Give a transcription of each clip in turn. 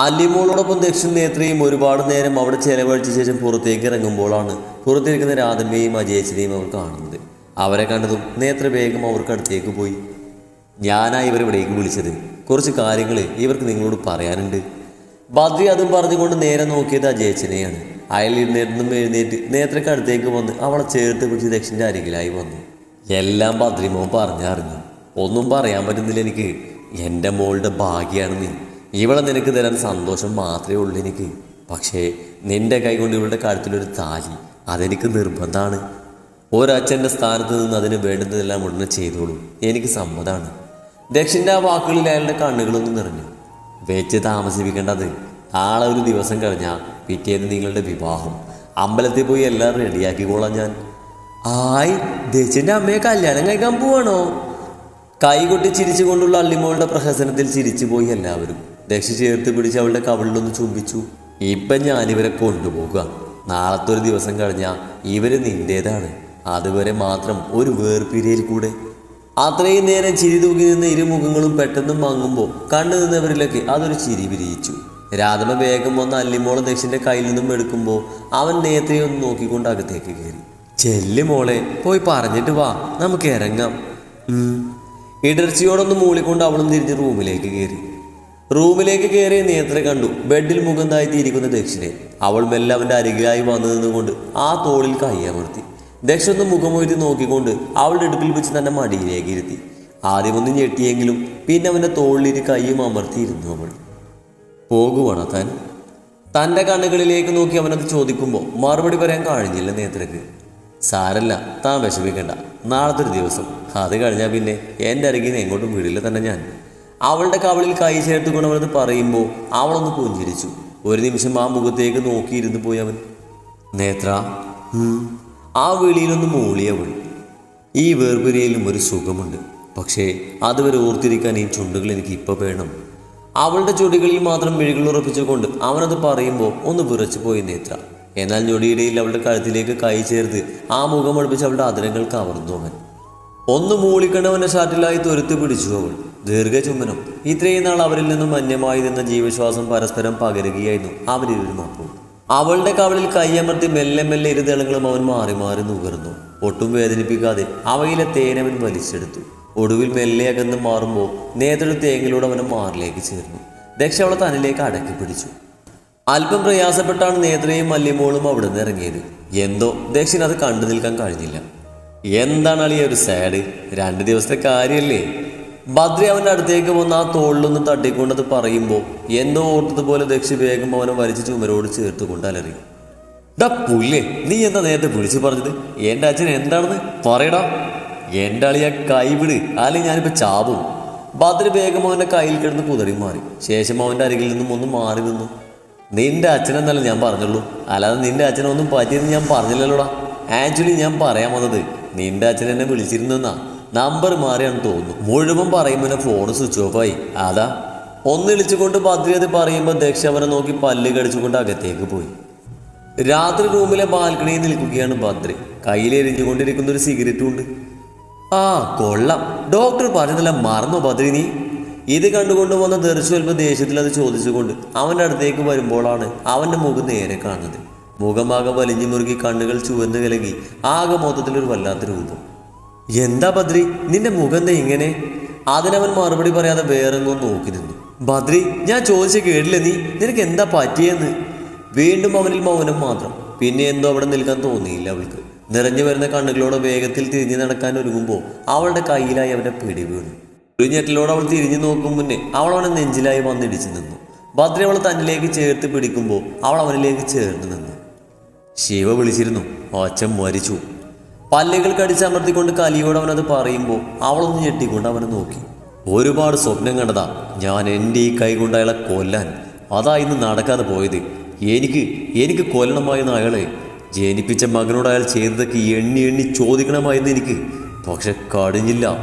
അല്ലിമോളോടൊപ്പം ദക്ഷിണേത്രയും ഒരുപാട് നേരം അവിടെ ചെലവഴിച്ച ശേഷം പുറത്തേക്ക് ഇറങ്ങുമ്പോഴാണ് പുറത്തിരിക്കുന്ന രാധമ്മയും അജയച്ചനെയും അവർ കാണുന്നത്. അവരെ കണ്ടതും നേത്ര വേഗം അവർക്ക് അടുത്തേക്ക് പോയി. ഞാനാ ഇവരിവിടേക്ക് വിളിച്ചത്. കുറച്ച് കാര്യങ്ങൾ ഇവർക്ക് നിങ്ങളോട് പറയാനുണ്ട്. ബദ്രി അതും പറഞ്ഞുകൊണ്ട് നേരെ നോക്കിയത് അജയച്ചനെയാണ്. അയാൾ ഇരുന്നിരുന്നും എഴുന്നേറ്റ് നേത്രക്ക് അടുത്തേക്ക് വന്ന് അവളെ ചേർത്ത് പിടിച്ച് ദക്ഷിന്റെ അരികിലായി വന്നു. എല്ലാം ബദ്രിമോൻ പറഞ്ഞറിഞ്ഞു. ഒന്നും പറയാൻ പറ്റുന്നില്ല എനിക്ക്. എന്റെ മോളുടെ ഭാഗ്യമാണ് നീ. ഇവളെ നിനക്ക് തരാൻ സന്തോഷം മാത്രമേ ഉള്ളൂ എനിക്ക്. പക്ഷേ നിന്റെ കൈ കൊണ്ട് ഇവളുടെ കഴുത്തിലൊരു താലി അതെനിക്ക് നിർബന്ധമാണ്. ഒരച്ഛന്റെ സ്ഥാനത്ത് നിന്ന് അതിന് വേണ്ടുന്നതെല്ലാം ഉടനെ ചെയ്തോളൂ. എനിക്ക് സമ്മതമാണ് ദക്ഷിന്റെ ആ വാക്കുകളിൽ അയാളുടെ കണ്ണുകളൊന്നും നിറഞ്ഞു. വെച്ച് താമസിപ്പിക്കേണ്ടത് നാളെ ഒരു ദിവസം കഴിഞ്ഞാൽ പിറ്റേന്ന് നിങ്ങളുടെ വിവാഹം. അമ്പലത്തിൽ പോയി എല്ലാം റെഡിയാക്കിക്കോളാം ഞാൻ. ആയി ദക്ഷിന്റെ അമ്മയെ കല്യാണം കഴിക്കാൻ പോവാണോ? കൈകൊട്ടി ചിരിച്ചുകൊണ്ടുള്ള അള്ളിമോളുടെ പ്രഹസനത്തിൽ ചിരിച്ചുപോയി എല്ലാവരും. ദക്ഷ ചേർത്ത് പിടിച്ച് അവളുടെ കവിളിലൊന്ന് ചുംബിച്ചു. ഇപ്പം ഞാനിവരെ കൊണ്ടുപോകുക. നാളത്തെ ഒരു ദിവസം കഴിഞ്ഞാൽ ഇവർ നിന്റേതാണ്. അതുവരെ മാത്രം ഒരു വേർപിരിയൽ കൂടെ. അത്രയും നേരം ചിരി തൂക്കി നിന്ന ഇരുമുഖങ്ങളും പെട്ടെന്ന് മങ്ങുമ്പോൾ കണ്ടു നിന്നവരിലൊക്കെ അതൊരു ചിരി വിരിയിച്ചു. രാധമ വേഗം വന്ന് അല്ലിമോളെ ദക്ഷിന്റെ കയ്യിൽ നിന്നും എടുക്കുമ്പോൾ അവൻ നേത്രയെ ഒന്ന് നോക്കിക്കൊണ്ട് അകത്തേക്ക് കയറി. ചെല്ലി മോളെ പോയി പറഞ്ഞിട്ട് വാ നമുക്ക് ഇറങ്ങാം. ഇടർച്ചയോടൊന്ന് മൂളിക്കൊണ്ട് അവളും തിരിഞ്ഞ് റൂമിലേക്ക് കയറി. റൂമിലേക്ക് കയറിയ നേത്ര കണ്ടു ബെഡിൽ മുഖം താഴ്ത്തിയിരിക്കുന്ന ദക്ഷിനെ. അവൾ മെല്ലെ അവന്റെ അരികിലായി വന്നു നിന്നുകൊണ്ട് ആ തോളിൽ കയ്യമർത്തി ദക്ഷ ഒന്ന് മുഖമൊരുത്തി നോക്കിക്കൊണ്ട് അവളുടെ ഇടുപ്പിൽ വെച്ച് തന്നെ മടിയിലേക്ക് ഇരുത്തി. ആദ്യമൊന്ന് ഞെട്ടിയെങ്കിലും പിന്നെ അവന്റെ തോളിലിരി കൈയും അമർത്തിയിരുന്നു അവൾ. പോകുവാണോ താൻ? തന്റെ കണ്ണുകളിലേക്ക് നോക്കി അവനത് ചോദിക്കുമ്പോൾ മറുപടി പറയാൻ കഴിഞ്ഞില്ല നേത്രക്ക്. സാരല്ല താൻ വിഷമിക്കണ്ട. നാളത്തെ ഒരു ദിവസം. അത് കഴിഞ്ഞാൽ പിന്നെ എന്റെ അരികിൽ എങ്ങോട്ടും വിടില്ല തന്നെ ഞാൻ. അവളുടെ കവളിൽ കൈ ചേർത്ത് കൊണ്ടവനത് പറയുമ്പോൾ അവളൊന്ന് പുഞ്ചിരിച്ചു. ഒരു നിമിഷം ആ മുഖത്തേക്ക് നോക്കിയിരുന്നു പോയി അവൻ. നേത്ര ആ വിളിയിലൊന്ന് മൂളിയവൾ ഈ വേർപിരിയലും ഒരു സുഖമുണ്ട്. പക്ഷേ അതുവരെ ഓർത്തിരിക്കാൻ ഈ ചുണ്ടുകൾ എനിക്ക് ഇപ്പോൾ വേണം. അവളുടെ ചുടികളിൽ മാത്രം മിഴികൾ ഉറപ്പിച്ചുകൊണ്ട് അവനത് പറയുമ്പോൾ ഒന്ന് വിറച്ചു പോയി നേത്ര. എന്നാൽ ഞൊടിയിടയിൽ അവളുടെ കഴുത്തിലേക്ക് കൈ ചേർത്ത് ആ മുഖം അടുപ്പിച്ച് അവളുടെ അതിരങ്ങൾ കവർന്നു അവൻ. ഒന്ന് മൂളിക്കണ്ടവന്റെ ഷാട്ടിലായി തുരുത്തി പിടിച്ചു അവൾ. ദീർഘചുംബനം. ഇത്രയും നാൾ അവരിൽ നിന്നും അന്യമായി നിന്ന ജീവിശ്വാസം പരസ്പരം പകരുകയായിരുന്നു. അവരിരുവരും അപ്പോൾ അവളുടെ കവളിൽ കൈയമർത്തി മെല്ലെ മെല്ലെ ഇരുതളങ്ങളും അവൻ മാറി മാറി നുകർന്നു. ഒട്ടും വേദനിപ്പിക്കാതെ അവയിലെ തേനവൻ വലിച്ചെടുത്തു. ഒടുവിൽ മെല്ലെ അകന്ന് മാറുമ്പോൾ നേതൊരു തേങ്ങിലൂടെ അവനെ മാറിലേക്ക് ചേർന്നു. ദക്ഷ അവളെ തന്നിലേക്ക് അടക്കി പിടിച്ചു. അല്പം പ്രയാസപ്പെട്ടാണ് നേത്രയും മല്യമോളും അവിടെ നിന്ന് ഇറങ്ങിയത്. എന്തോ ദക്ഷിന് അത് കണ്ടു നിൽക്കാൻ കഴിഞ്ഞില്ല. എന്താണ് അളിയ ഒരു സാഡ് രണ്ട് ദിവസത്തെ കാര്യമല്ലേ ബദ്രി അവന്റെ അടുത്തേക്ക് വന്ന് ആ തോളിലൊന്ന് തട്ടിക്കൊണ്ടത് പറയുമ്പോൾ എന്തോ ഓട്ടതുപോലെ ദക്ഷി വേഗം അവനെ വലിച്ച് ചുമരോട് ചേർത്ത് കൊണ്ട് അലറി. ഡാ പുല്ലേ നീ എന്താ നേരത്തെ വിളിച്ചു പറഞ്ഞത്? എന്റെ അച്ഛൻ എന്താണെന്ന് പറയടാ. എന്റെ അളിയ കൈവിട് അല്ലെങ്കിൽ ഞാനിപ്പോൾ ചാവും. ബദ്രി വേഗം അവന്റെ കയ്യിൽ കിടന്ന് കുതറി മാറി. ശേഷം അവന്റെ അരികിൽ നിന്നും ഒന്ന് മാറി നിന്നു. നിന്റെ അച്ഛനെന്നല്ല ഞാൻ പറഞ്ഞുള്ളൂ? അല്ലാതെ നിന്റെ അച്ഛനൊന്നും പറ്റിയെന്ന് ഞാൻ പറഞ്ഞില്ലല്ലോടാ. ആക്ച്വലി ഞാൻ പറയാൻ വന്നത് നിന്റെ അച്ഛൻ എന്നെ വിളിച്ചിരുന്നെന്നാ. നമ്പർ മാറിയാണെന്ന് തോന്നുന്നു. മുഴുവൻ പറയുമ്പോൾ ഫോൺ സ്വിച്ച് ഓഫ് ആയി. അതാ. ഒന്ന് വിളിച്ചുകൊണ്ട് ബദ്രി അത് പറയുമ്പോൾ ദക്ഷ അവനെ നോക്കി പല്ല് കടിച്ചുകൊണ്ട് അകത്തേക്ക് പോയി. രാത്രി റൂമിലെ ബാൽക്കണിയിൽ നിൽക്കുകയാണ് ഭദ്രി കയ്യിലെരിഞ്ഞുകൊണ്ടിരിക്കുന്ന ഒരു സിഗരറ്റും ഉണ്ട്. ആ കൊള്ളാം. ഡോക്ടർ പറഞ്ഞതല്ല മറന്നോ ഭദ്രി നീ? ഇത് കണ്ടുകൊണ്ട് വന്ന ദർശു ദേഷ്യത്തിൽ അത് ചോദിച്ചുകൊണ്ട് അവന്റെ അടുത്തേക്ക് വരുമ്പോഴാണ് അവന്റെ മുഖം നേരെ കാണുന്നത്. മുഖമാകെ വലിഞ്ഞു മുറുകി കണ്ണുകൾ ചുവന്ന് കലങ്ങി ആകെ മൊത്തത്തിൽ ഒരു വല്ലാത്ത രൂപം. എന്താ ബദ്രി? നിന്റെ മുഖം ഇങ്ങനെ? അതിനവൻ മറുപടി പറയാതെ വേറെങ്ങോ നോക്കി നിന്നു. ബദ്രി ഞാൻ ചോദിച്ച കേട്ടില്ല നീ? നിനക്ക് എന്താ പറ്റിയെന്ന്? വീണ്ടും അവനിൽ മൗനം മാത്രം. പിന്നെ എന്തോ അവിടെ നിൽക്കാൻ തോന്നിയില്ല അവൾക്ക്. നിറഞ്ഞു വരുന്ന കണ്ണുകളോട് വേഗത്തിൽ തിരിഞ്ഞു നടക്കാൻ ഒരുങ്ങുമ്പോൾ അവളുടെ കയ്യിലായി അവന്റെ പിടി വീണു. ഒരു ഞെട്ടിലോട് അവൾ തിരിഞ്ഞു നോക്കും മുന്നേ അവൾ അവനെ നെഞ്ചിലായി വന്നിടിച്ചു നിന്നു. ഭദ്ര അവൾ തന്നിലേക്ക് ചേർത്ത് പിടിക്കുമ്പോൾ അവൾ അവനിലേക്ക് ചേർന്ന് നിന്നു. ശിവ വിളിച്ചിരുന്നു. ഒച്ച മരിച്ചു. പല്ലുകൾ കടിച്ചമർത്തിക്കൊണ്ട് കലിയോട് അവനത് പറയുമ്പോൾ അവളൊന്ന് ഞെട്ടിക്കൊണ്ട് അവനെ നോക്കി. ഒരുപാട് സ്വപ്നം കണ്ടതാ. ഞാൻ എന്റെ ഈ കൈ കൊണ്ട് അയാളെ കൊല്ലാൻ. അതാ ഇന്ന് നടക്കാതെ പോയത്. എനിക്ക് എനിക്ക് കൊല്ലണമായിരുന്നു അയാളെ. ജനിപ്പിച്ച മകനോട് അയാൾ ചെയ്തതൊക്കെ എണ്ണി എണ്ണി ചോദിക്കണമായിരുന്നു എനിക്ക്. പക്ഷെ കടിഞ്ഞില്ല.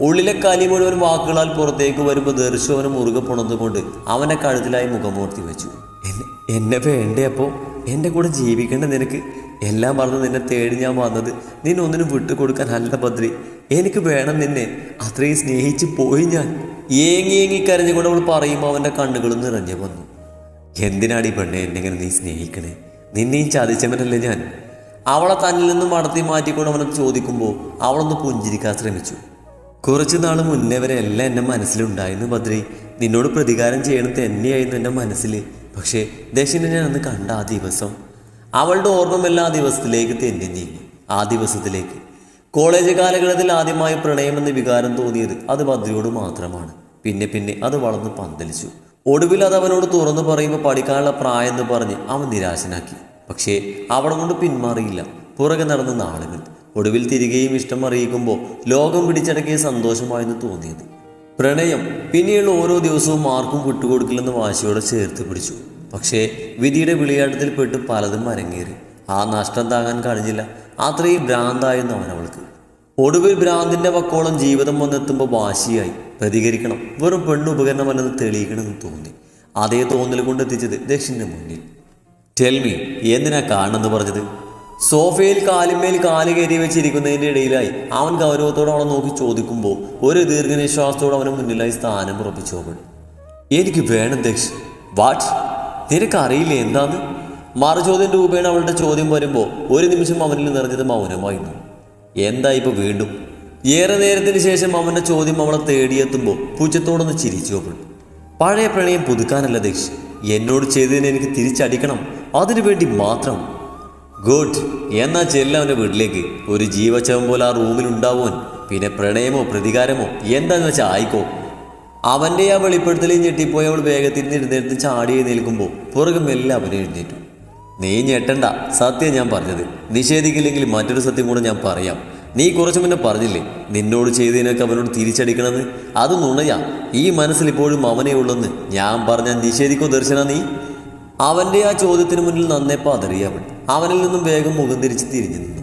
ഉള്ളിലെ കലി മുഴുവൻ വാക്കുകളാൽ പുറത്തേക്ക് വരുമ്പോൾ ദർശവനെ മുറുകെ പുണർന്നുകൊണ്ട് അവനെ കഴുത്തിലായി മുഖമൂർത്തി വെച്ചു. എന്നെ എന്നെ വേണ്ടേ അപ്പോൾ എന്റെ കൂടെ ജീവിക്കേണ്ട നിനക്ക് എല്ലാം മറന്ന് നിന്നെ തേടി ഞാൻ വന്നത് നിന്നൊന്നിനും വിട്ടു കൊടുക്കാൻ അല്ല ബദ്രി. എനിക്ക് വേണം നിന്നെ. അത്രയും സ്നേഹിച്ച് പോയി ഞാൻ. ഏങ്ങി ഏങ്ങി കരഞ്ഞുകൊണ്ട് അവൾ പറയുമ്പോൾ അവന്റെ കണ്ണുകളും നിറഞ്ഞു വന്നു. എന്തിനാണ് ഈ പെണ്ണെ എന്നെങ്ങനെ നീ സ്നേഹിക്കണേ? നിന്നെയും ചതിച്ചവനല്ലേ ഞാൻ. അവളെ തന്നിൽ നിന്നും മടത്തി മാറ്റിക്കൊണ്ട് അവനെ ചോദിക്കുമ്പോൾ അവളൊന്ന് പുഞ്ചിരിക്കാൻ ശ്രമിച്ചു. കുറച്ച് നാൾ മുന്നേ വരെ എല്ലാം എന്റെ മനസ്സിലുണ്ടായിരുന്നു ബദ്രി. നിന്നോട് പ്രതികാരം ചെയ്യണത് തന്നെയായിരുന്നു എന്റെ മനസ്സിൽ പക്ഷേ ദശിനെ ഞാൻ അന്ന് കണ്ട ആ ദിവസം അവളുടെ ഓർമ്മമെല്ലാം ആ ദിവസത്തിലേക്ക് തെന്നി നീങ്ങി. ആ ദിവസത്തിലേക്ക്. കോളേജ് കാലഘട്ടത്തിൽ ആദ്യമായി പ്രണയമെന്ന വികാരം തോന്നിയത് അത് ഭദ്രയോട് മാത്രമാണ്. പിന്നെ പിന്നെ അത് വളർന്ന് പന്തലിച്ചു. ഒടുവിൽ അത് അവനോട് തുറന്നു പറയുമ്പോൾ പഠിക്കാനുള്ള പ്രായം എന്ന് പറഞ്ഞ് അവൻ നിരാശനാക്കി. പക്ഷേ അവിടെ കൊണ്ട് പിന്മാറിയില്ല. പുറകെ നടന്ന നാളുകൾ. ഒടുവിൽ തിരികെയും ഇഷ്ടം അറിയിക്കുമ്പോൾ ലോകം പിടിച്ചടക്കിയ സന്തോഷമായെന്ന് തോന്നിയത്. പ്രണയം പിന്നെയുള്ള ഓരോ ദിവസവും ആർക്കും വിട്ടുകൊടുക്കില്ലെന്ന് വാശിയോടെ ചേർത്ത് പിടിച്ചു. പക്ഷേ വിധിയുടെ വിളിയാട്ടത്തിൽ പെട്ട് പലതും അരങ്ങേറി. ആ നഷ്ടം താങ്ങാൻ കഴിഞ്ഞില്ല. അത്രയും ഭ്രാന്തായിരുന്നു അവൾക്ക്. ഒടുവിൽ ഭ്രാന്തിന്റെ വക്കോളം ജീവിതം വന്നെത്തുമ്പോൾ വാശിയായി. പ്രതികരിക്കണം. വെറും പെണ്ണുപകരണമല്ലെന്ന് തെളിയിക്കണമെന്ന് തോന്നി. അതേ തോന്നൽ കൊണ്ടെത്തിച്ചത് ദക്ഷിന്റെ മുന്നിൽ. ടെൽമി എന്തിനാ കാണുന്നെന്ന് പറഞ്ഞത്. സോഫയിൽ കാലിന്മേൽ കാൽ കയറി വെച്ചിരിക്കുന്നതിന്റെ ഇടയിലായി അവൻ ഗൗരവത്തോടെ അവളെ നോക്കി ചോദിക്കുമ്പോൾ ഒരു ദീർഘനിശ്വാസത്തോടെ അവന് മുന്നിലായി സ്ഥാനം ഉറപ്പിച്ചു അവൾ. എനിക്ക് വേണം ദക്ഷ്. വാട്ട്? നിനക്കറിയില്ലേ എന്താന്ന്? മറുചോദ്യം രൂപേണ അവളുടെ ചോദ്യം വരുമ്പോൾ ഒരു നിമിഷം അവനിൽ നിറഞ്ഞത് മൗനമായിരുന്നു. എന്താ ഇപ്പൊ വീണ്ടും? ഏറെ നേരത്തിന് ശേഷം അവന്റെ ചോദ്യം അവളെ തേടിയെത്തുമ്പോൾ പൂച്ചത്തോടൊന്ന് ചിരിച്ചു അവൾ. പഴയ പ്രണയം പുതുക്കാനല്ല ദക്ഷ്. എന്നോട് ചെയ്തതിന് എനിക്ക് തിരിച്ചടിക്കണം. അതിനു വേണ്ടി മാത്രം. ഗുഡ്. എന്നാ ചെല്ല അവന്റെ വീട്ടിലേക്ക്. ഒരു ജീവച്ചവൻ പോലെ ആ റൂമിൽ ഉണ്ടാവുവാൻ. പിന്നെ പ്രണയമോ പ്രതികാരമോ എന്താന്ന് വെച്ചാൽ ആയിക്കോ. അവന്റെ ആ വെളിപ്പെടുത്തലിൽ ഞെട്ടിപ്പോയി അവൾ വേഗത്തിൽ ഇരുന്നിരുന്ന് ചാടി നിൽക്കുമ്പോൾ പുറകെ എല്ലാം അവനെ എഴുന്നേറ്റു. നീ ഞെട്ടണ്ട. സത്യം ഞാൻ പറഞ്ഞത്. നിഷേധിക്കില്ലെങ്കിൽ മറ്റൊരു സത്യം കൂടെ ഞാൻ പറയാം. നീ കുറച്ചു മുന്നേ പറഞ്ഞില്ലേ? നിന്നോട് ചെയ്തതിനൊക്കെ അവനോട് തിരിച്ചടിക്കണമെന്ന്? അത് നുണയാ. ഈ മനസ്സിൽ ഇപ്പോഴും അവനേ ഉള്ളെന്ന് ഞാൻ പറഞ്ഞാൽ നിഷേധിക്കോ ദർശന നീ? അവന്റെ ആ ചോദ്യത്തിന് മുന്നിൽ നന്നേ പതറിയവൻ അവനിൽ നിന്നും വേഗം മുഖം തിരിച്ച് തിരിഞ്ഞു നിന്നു.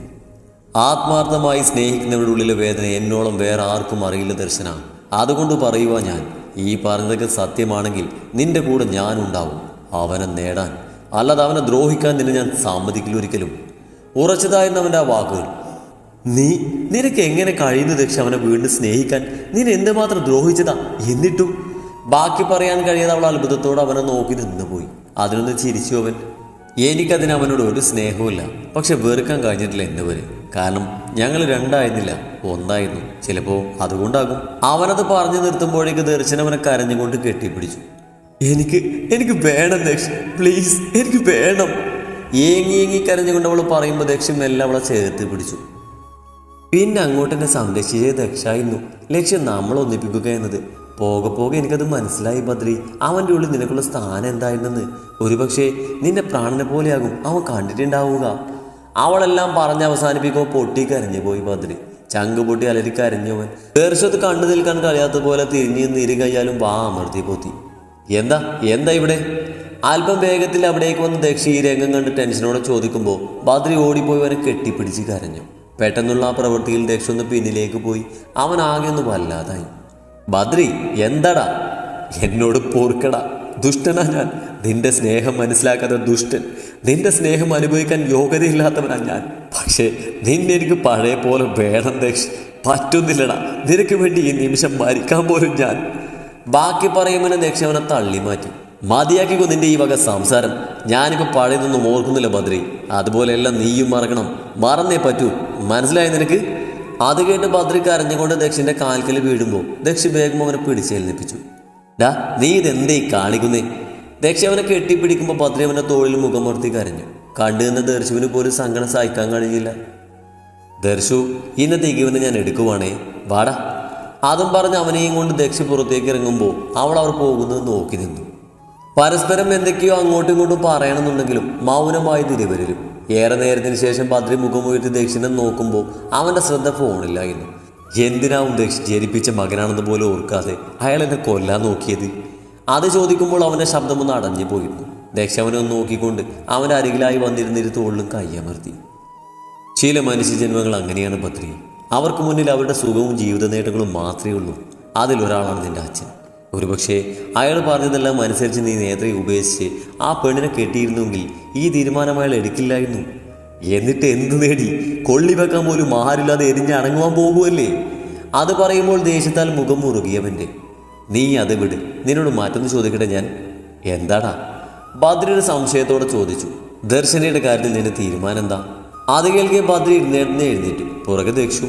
ആത്മാർത്ഥമായി സ്നേഹിക്കുന്നവരുടെ ഉള്ളിലെ വേദന എന്നോളം വേറെ ആർക്കും അറിയില്ല ദർശന. അതുകൊണ്ട് പറയുക ഞാൻ ഈ പറഞ്ഞതൊക്കെ സത്യമാണെങ്കിൽ നിന്റെ കൂടെ ഞാനുണ്ടാവും അവനെ നേടാൻ. അല്ലാതെ അവനെ ദ്രോഹിക്കാൻ നിന്നെ ഞാൻ സമ്മതിക്കില്ല ഒരിക്കലും. ഉറച്ചതായിരുന്ന അവന്റെ ആ വാക്കുകൾ നീ നിനക്ക് എങ്ങനെ കഴിയുന്നു ദക്ഷ അവനെ വീണ്ടും സ്നേഹിക്കാൻ? നീ എന്തുമാത്രം ദ്രോഹിച്ചതാ? എന്നിട്ടും? ബാക്കി പറയാൻ കഴിയാതെ അവൾ അത്ഭുതത്തോടെ അവനെ നോക്കി നിന്നുപോയി. അതിനൊന്ന് ചിരിച്ചു അവൻ. എനിക്കതിന് അവനോട് ഒരു സ്നേഹവുമില്ല. പക്ഷെ വെറുക്കാൻ കഴിഞ്ഞിട്ടില്ല എന്ന് വരെ. കാരണം ഞങ്ങൾ രണ്ടായിരുന്നില്ല ഒന്നായിരുന്നു. ചിലപ്പോൾ അതുകൊണ്ടാകും. അവനത് പറഞ്ഞു നിർത്തുമ്പോഴേക്ക് ദർശനവനെ കരഞ്ഞുകൊണ്ട് കെട്ടിപ്പിടിച്ചു. എനിക്ക് എനിക്ക് വേണം ദക്ഷ പ്ലീസ് എനിക്ക് വേണം. ഏങ്ങി ഏങ്ങി കരഞ്ഞുകൊണ്ട് അവൾ പറയുമ്പോൾ ദക്ഷ്യം എല്ലാം അവളെ ചേർത്ത് പിടിച്ചു. പിന്നെ അങ്ങോട്ടെന്നെ സംരക്ഷിച്ചേ ദക്ഷായിരുന്നു ലക്ഷ്യം നമ്മൾ ഒന്നിപ്പിക്കുക എന്നത്. പോകെ പോകെ എനിക്കത് മനസ്സിലായി ബദ്രി. അവന്റെ ഉള്ളിൽ നിനക്കുള്ള സ്ഥാനം എന്തായിരുന്നെന്ന്? ഒരുപക്ഷെ നിന്റെ പ്രാണനെ പോലെയാകും അവൻ കണ്ടിട്ടുണ്ടാവുക. അവളെല്ലാം പറഞ്ഞ് അവസാനിപ്പിക്കുമ്പോൾ പൊട്ടി കരഞ്ഞു പോയി ബദ്രി. ചങ്ക് പൊട്ടി അലരി കരഞ്ഞവൻ പേർഷത്ത് കണ്ടു നിൽക്കാൻ കഴിയാത്ത പോലെ തിരിഞ്ഞു നിരി കയ്യാലും വാ അമർത്തി പൊത്തി. എന്താ? എന്താ ഇവിടെ? അല്പം വേഗത്തിൽ അവിടേക്ക് വന്ന് ദക്ഷ ഈ രംഗം കണ്ട് ടെൻഷനോടെ ചോദിക്കുമ്പോൾ ബദ്രി ഓടിപ്പോയി അവനെ കെട്ടിപ്പിടിച്ച് കരഞ്ഞു. പെട്ടെന്നുള്ള ആ പ്രവൃത്തിയിൽ ദക്ഷ ഒന്ന് പിന്നിലേക്ക് പോയി. അവൻ ആകെ ഒന്ന് വല്ലാതായി. ബദ്രി എന്തടാ? എന്നോട് പോർക്കടാ. ദുഷ്ടനാ ഞാൻ. നിന്റെ സ്നേഹം മനസ്സിലാക്കാത്ത ദുഷ്ടൻ. നിന്റെ സ്നേഹം അനുഭവിക്കാൻ യോഗ്യതയില്ലാത്തവനാ ഞാൻ. പക്ഷേ നിന്നെ എനിക്ക് പഴയ പോലെ വേണം ദക്ഷ. പറ്റുന്നില്ലടാ. നിനക്ക് വേണ്ടി ഈ നിമിഷം മരിക്കാൻ പോലും ഞാൻ. ബാക്കി പറയുമ്പോൾ ദക്ഷ അവനെ തള്ളി മാറ്റി. മതിയാക്കിക്കോ നിന്റെ ഈ വക സംസാരം. ഞാനിപ്പോൾ പഴയതൊന്നും ഓർക്കുന്നില്ല ബദ്രി. അതുപോലെ എല്ലാം നീയും മറക്കണം. മറന്നേ പറ്റൂ. മനസ്സിലായി നിനക്ക്? അത് കേട്ട് ബദ്രി കരഞ്ഞുകൊണ്ട് ദക്ഷിന്റെ കാൽക്കൽ വീഴുമ്പോൾ ദക്ഷി വേഗം അവനെ പിടിച്ചേൽപ്പിച്ചു ഡാ നീ ഇതെന്തേ കാണിക്കുന്നേ ദക്ഷ അവനെ കെട്ടിപ്പിടിക്കുമ്പോൾ ബദ്രി അവന്റെ തോളിൽ മുഖം മുഖമർത്തി കരഞ്ഞു. കണ്ടു നിന്ന ദർശുവിന് പോലും സങ്കടം സഹിക്കാൻ കഴിഞ്ഞില്ല. ദർശു ഇന്നത്തേക്ക് ഇവനെ ഞാൻ എടുക്കുവാണേ. വാടാ. അതും പറഞ്ഞ് അവനെയും കൊണ്ട് ദക്ഷ പുറത്തേക്ക് ഇറങ്ങുമ്പോൾ അവൾ അവർ പോകുന്നത് നോക്കി നിന്നു. പരസ്പരം എന്തൊക്കെയോ അങ്ങോട്ടും ഇങ്ങോട്ടും പറയണമെന്നുണ്ടെങ്കിലും മൗനമായി തിരിവരലും ഏറെ നേരത്തിന് ശേഷം ബദ്രി മുഖമുയർത്തി ദക്ഷിണം നോക്കുമ്പോൾ അവന്റെ ശ്രദ്ധ ഫോണിലായിരുന്നു എന്തിനാവും ദക്ഷി ജനിപ്പിച്ച മകനാണെന്ന് പോലും ഓർക്കാതെ അയാൾ എന്നെ കൊല്ലാൻ നോക്കിയത്? അത് ചോദിക്കുമ്പോൾ അവന്റെ ശബ്ദമൊന്ന് അടഞ്ഞു പോയിരുന്നു. ദക്ഷ അവനെ നോക്കിക്കൊണ്ട് അവന്റെ അരികിലായി വന്നിരുന്നിരു തോളിലും കയ്യമർത്തി ചില മനുഷ്യജന്മങ്ങൾ അങ്ങനെയാണ് പത്രി. അവർക്ക് മുന്നിൽ അവരുടെ സുഖവും ജീവിത നേട്ടങ്ങളും മാത്രമേ ഉള്ളൂ. അതിലൊരാളാണ് നിന്റെ അച്ഛൻ. ഒരുപക്ഷെ അയാൾ പറഞ്ഞതെല്ലാം അനുസരിച്ച് നീ നേത്രയെ ഉപേക്ഷിച്ച് ആ പെണ്ണിനെ കെട്ടിയിരുന്നുവെങ്കിൽ ഈ തീരുമാനം അയാൾ എടുക്കില്ലായിരുന്നു. എന്നിട്ട് എന്തു നേടി? കൊള്ളി വെക്കാൻ പോലും ആരില്ലാതെ എരിഞ്ഞ് അടങ്ങുവാൻ പോകുമല്ലേ അത് പറയുമ്പോൾ ദേഷ്യത്താൽ മുഖം മുറുകിയവന്റെ നീ അത് വിട്. നിന്നോട് മാറ്റൊന്ന് ചോദിക്കട്ടെ ഞാൻ? എന്താടാ? ഭദ്രയുടെ സംശയത്തോടെ ചോദിച്ചു. ദർശനയുടെ കാര്യത്തിൽ നിന്റെ തീരുമാനം എന്താ? അത് കേൾക്കെ ഭദ്ര ഇരുന്നേടുന്ന എഴുന്നേറ്റു. പുറകെ ദക്ഷു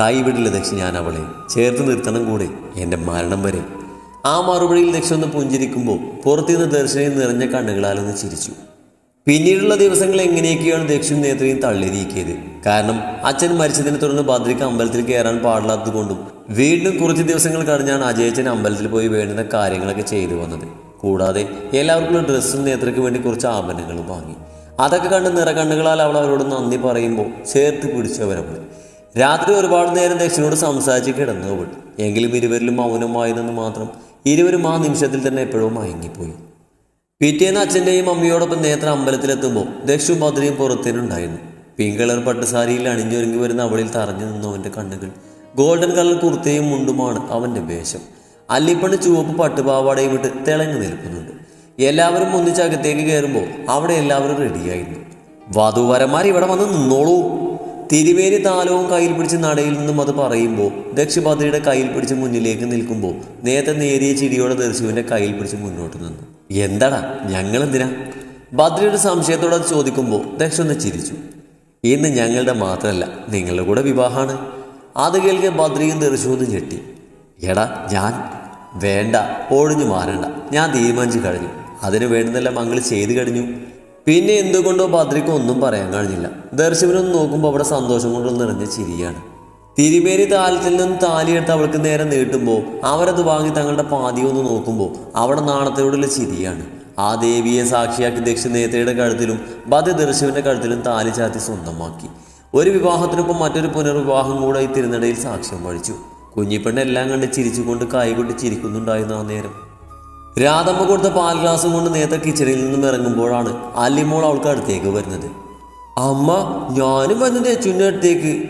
കൈ വിടില്ല ദക്ഷ ഞാൻ അവളെ ചേർത്ത് നിർത്തണം കൂടെ. എന്റെ മരണം വരെ. ആ മറുപടിയിൽ ദക്ഷ ഒന്ന് പുഞ്ചിരിക്കുമ്പോൾ പുറത്തുനിന്ന് ദർശനയിൽ നിറഞ്ഞ കണ്ണുകളാലൊന്ന് ചിരിച്ചു. പിന്നീടുള്ള ദിവസങ്ങൾ എങ്ങനെയൊക്കെയാണ് ദക്ഷിണ നേത്രയും തള്ളി നീക്കിയത് കാരണം അച്ഛൻ മരിച്ചതിനെ തുടർന്ന് ഭദ്രിക്ക് അമ്പലത്തിൽ കയറാൻ പാടില്ലാത്തതുകൊണ്ടും വീണ്ടും കുറച്ച് ദിവസങ്ങൾ കഴിഞ്ഞാണ് അജയച്ചൻ അമ്പലത്തിൽ പോയി വേണ്ടുന്ന കാര്യങ്ങളൊക്കെ ചെയ്തു വന്നത്. കൂടാതെ എല്ലാവർക്കും ഡ്രസ്സും നേത്രയ്ക്ക് വേണ്ടി കുറച്ച് ആഭരണങ്ങളും വാങ്ങി. അതൊക്കെ കണ്ട് നിറകണ്ണുകളാൽ അവൾ അവരോട് നന്ദി പറയുമ്പോൾ ചേർത്ത് പിടിച്ചവരവൾ. രാത്രി ഒരുപാട് നേരം ദക്ഷിണോട് സംസാരിച്ച് കിടന്നു അവൾ എങ്കിലും ഇരുവരിലും മൗനമായതെന്ന് മാത്രം ഇരുവരും ആ നിമിഷത്തിൽ തന്നെ എപ്പോഴും മയങ്ങിപ്പോയി. പിറ്റേന്ന് അച്ഛന്റെയും അമ്മയോടൊപ്പം നേത്ര അമ്പലത്തിലെത്തുമ്പോൾ ദക്ഷു ഭദ്രയും പുറത്തേനുണ്ടായിരുന്നു പിങ്ക് കളർ പട്ടുസാരിയിൽ അണിഞ്ഞൊരുങ്ങി വരുന്ന അവളിൽ തറഞ്ഞു നിന്നു അവന്റെ കണ്ണുകൾ ഗോൾഡൻ കളർ കുർത്തയും മുണ്ടുമാണ് അവന്റെ വേഷം. അല്ലിപ്പണ് ചുവപ്പ് പട്ടുപാവാടയും ഇട്ട് തിളങ്ങി നിൽക്കുന്നുണ്ട്. എല്ലാവരും ഒന്നിച്ച് അകത്തേക്ക് കയറുമ്പോൾ അവിടെ എല്ലാവരും റെഡിയായിരുന്നു വധുവരന്മാർ ഇവിടെ വന്ന് നിന്നോളൂ. തിരുവേരി താലവും കയ്യിൽ പിടിച്ച് നടയിൽ നിന്നും അത് പറയുമ്പോൾ ദക്ഷഭദ്രയുടെ കയ്യിൽ പിടിച്ച് മുന്നിലേക്ക് നിൽക്കുമ്പോൾ നേരത്തെ നേരിയ ചിരിയോടെ ദർശുവിന്റെ കയ്യിൽ പിടിച്ച് മുന്നോട്ട് നിന്നു. എന്താടാ ഞങ്ങളെന്തിനാ? ഭദ്രയുടെ സംശയത്തോടെ അത് ചോദിക്കുമ്പോൾ ദക്ഷ ഒന്ന് ചിരിച്ചു. ഇന്ന് ഞങ്ങളുടെ മാത്രമല്ല നിങ്ങളുടെ കൂടെ വിവാഹമാണ്. അത് കേൾക്കെ ഭദ്രയും ദർശുവും ഞെട്ടി. എടാ ഞാൻ? വേണ്ട ഒഴിഞ്ഞു മാറണ്ട. ഞാൻ തീരുമാനിച്ചു കഴിഞ്ഞു. അതിന് വേണ്ടുന്നെല്ലാം മങ്ങൾ ചെയ്തു കഴിഞ്ഞു. പിന്നെ എന്തുകൊണ്ടോ ബദ്രിക്ക് ഒന്നും പറയാൻ കഴിഞ്ഞില്ല. ദർശിവനൊന്ന് നോക്കുമ്പോൾ അവിടെ സന്തോഷം കൊണ്ട് നിറഞ്ഞ ചിരിയാണ്. തിരുമേനി താലത്തിൽ നിന്ന് താലിയെടുത്ത് അവൾക്ക് നേരെ നീട്ടുമ്പോൾ അവരത് വാങ്ങി തങ്ങളുടെ പാതി ഒന്ന് നോക്കുമ്പോൾ അവിടെ നാണത്തോടുള്ള ചിരിയാണ്. ആ ദേവിയെ സാക്ഷിയാക്കി ദക്ഷിണേത്രയുടെ കഴുത്തിലും ബദ്രി ദർശിവന്റെ കഴുത്തിലും താലി ചാത്തി സ്വന്തമാക്കി. ഒരു വിവാഹത്തിനൊപ്പം മറ്റൊരു പുനർവിവാഹം കൂടെ ഈ തിരുനടയിൽ സാക്ഷ്യം വഹിച്ചു. കുഞ്ഞിപ്പെണ്ണെല്ലാം കണ്ട് ചിരിച്ചുകൊണ്ട് കൈകൊണ്ട് ചിരിക്കുന്നുണ്ടായിരുന്നു ആ നേരം. രാധമ്മ കൊടുത്ത പാൽ ഗ്ലാസ് കൊണ്ട് നേത്ര കിച്ചണിൽ നിന്നും ഇറങ്ങുമ്പോഴാണ് അല്ലിമോൾ അവൾക്ക് അടുത്തേക്ക് വരുന്നത്. അമ്മ ഞാനും വന്നത് അച്ഛന്റെ അടുത്തേക്ക്.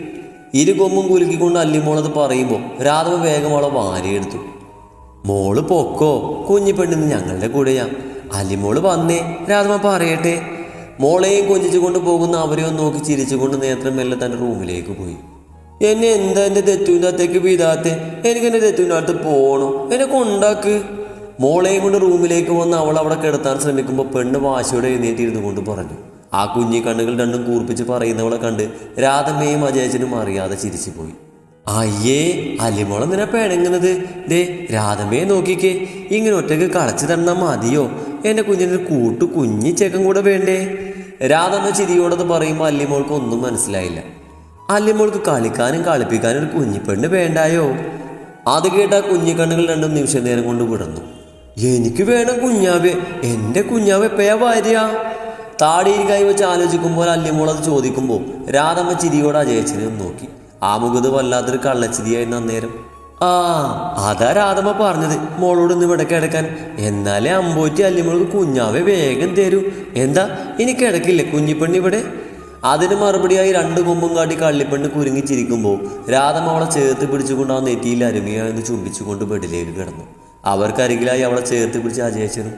ഇരു കൊമ്പും കുലുക്കിക്കൊണ്ട് അല്ലിമോൾ അത് പറയുമ്പോൾ രാധമ്മ വേഗം അവളെ വാരിയെടുത്തു. മോൾ പൊക്കോ? കുഞ്ഞിപ്പെണ്ണിന്ന് ഞങ്ങളുടെ കൂടെയാ. അല്ലിമോൾ വന്നേ. രാധമ്മ പറയട്ടെ. മോളെയും കൊഞ്ചിച്ചു കൊണ്ട് പോകുന്ന അവരെയും നോക്കി ചിരിച്ചുകൊണ്ട് നേത്രം മെല്ലെ തന്റെ റൂമിലേക്ക് പോയി. എന്നെ എന്താ എന്റെ തെറ്റുവിന്റെ അത്തേക്ക് വീതാത്തെ എനിക്ക് എന്റെ തെറ്റുവിന്റെ അടുത്ത് പോകണോ എന്നെ കൊണ്ടാക്ക്. മോളെയും കൊണ്ട് റൂമിലേക്ക് വന്ന് അവൾ അവിടെ കിടത്താൻ ശ്രമിക്കുമ്പോൾ പെണ്ണ് വാശിയോടെ എഴുന്നേറ്റിരുന്നു കൊണ്ട് പറഞ്ഞു. ആ കുഞ്ഞി കണ്ണുകൾ രണ്ടും കൂർപ്പിച്ച് പറയുന്നവളെ കണ്ട് രാധമ്മയും അജയച്ചനും അറിയാതെ ചിരിച്ചു പോയി അയ്യേ അലിമോളം നിന്നെ പിണങ്ങുന്നത്. ദേ രാധമ്മയെ നോക്കിക്കേ. ഇങ്ങനെ ഒറ്റയ്ക്ക് കളച്ചു തന്നാൽ മതിയോ? എന്റെ കുഞ്ഞിന് കൂട്ടു കുഞ്ഞി ചെക്കൻ കൂടെ വേണ്ടേ? രാധമ്മ ചിരിയോടത് പറയുമ്പോൾ അല്ലിമോൾക്ക് ഒന്നും മനസ്സിലായില്ല. അല്ലിമോൾക്ക് കളിക്കാനും കളിപ്പിക്കാനും ഒരു കുഞ്ഞിപ്പെണ്ണ് വേണ്ടായോ? അത് കേട്ട കുഞ്ഞിക്കണ്ണുകൾ രണ്ടും നിമിഷം നേരം കൊണ്ട് വിടന്നു എനിക്ക് വേണം കുഞ്ഞാവേ. എന്റെ കുഞ്ഞാവ് എപ്പോഴാ ഭാര്യ താടിയിൽ കൈ വെച്ച് ആലോചിക്കുമ്പോൾ അല്ലിമോൾ അത് ചോദിക്കുമ്പോൾ രാധമ്മ ചിരിയോടെ അജയച്ചനെ നോക്കി. ആ മുഖത് വല്ലാത്തൊരു കള്ളച്ചിരിയായിരുന്നു അന്നേരം. ആ അതാ രാധമ്മ പറഞ്ഞത്. മോളോട് ഇന്ന് ഇവിടെ കിടക്കാൻ. എന്നാലേ അമ്പോറ്റി അല്ലിമോൾക്ക് കുഞ്ഞാവെ വേഗം തരൂ. എന്താ? ഇനി കിടക്കില്ലേ കുഞ്ഞിപ്പെണ്ണി ഇവിടെ? അതിന് മറുപടിയായി രണ്ട് കൊമ്പും കാട്ടി കള്ളിപ്പെണ്ണ് കുരുങ്ങിച്ചിരിക്കുമ്പോൾ രാധമ്മ അവളെ ചേർത്ത് പിടിച്ചുകൊണ്ട് ആ നെറ്റിയിൽ അരുമിയായെന്ന് ചുംബിച്ചുകൊണ്ട് ബെഡിലേക്ക് കിടന്നു. അവർക്കരികിലായി അവളെ ചേർത്ത് പിടിച്ച് അജയച്ചനും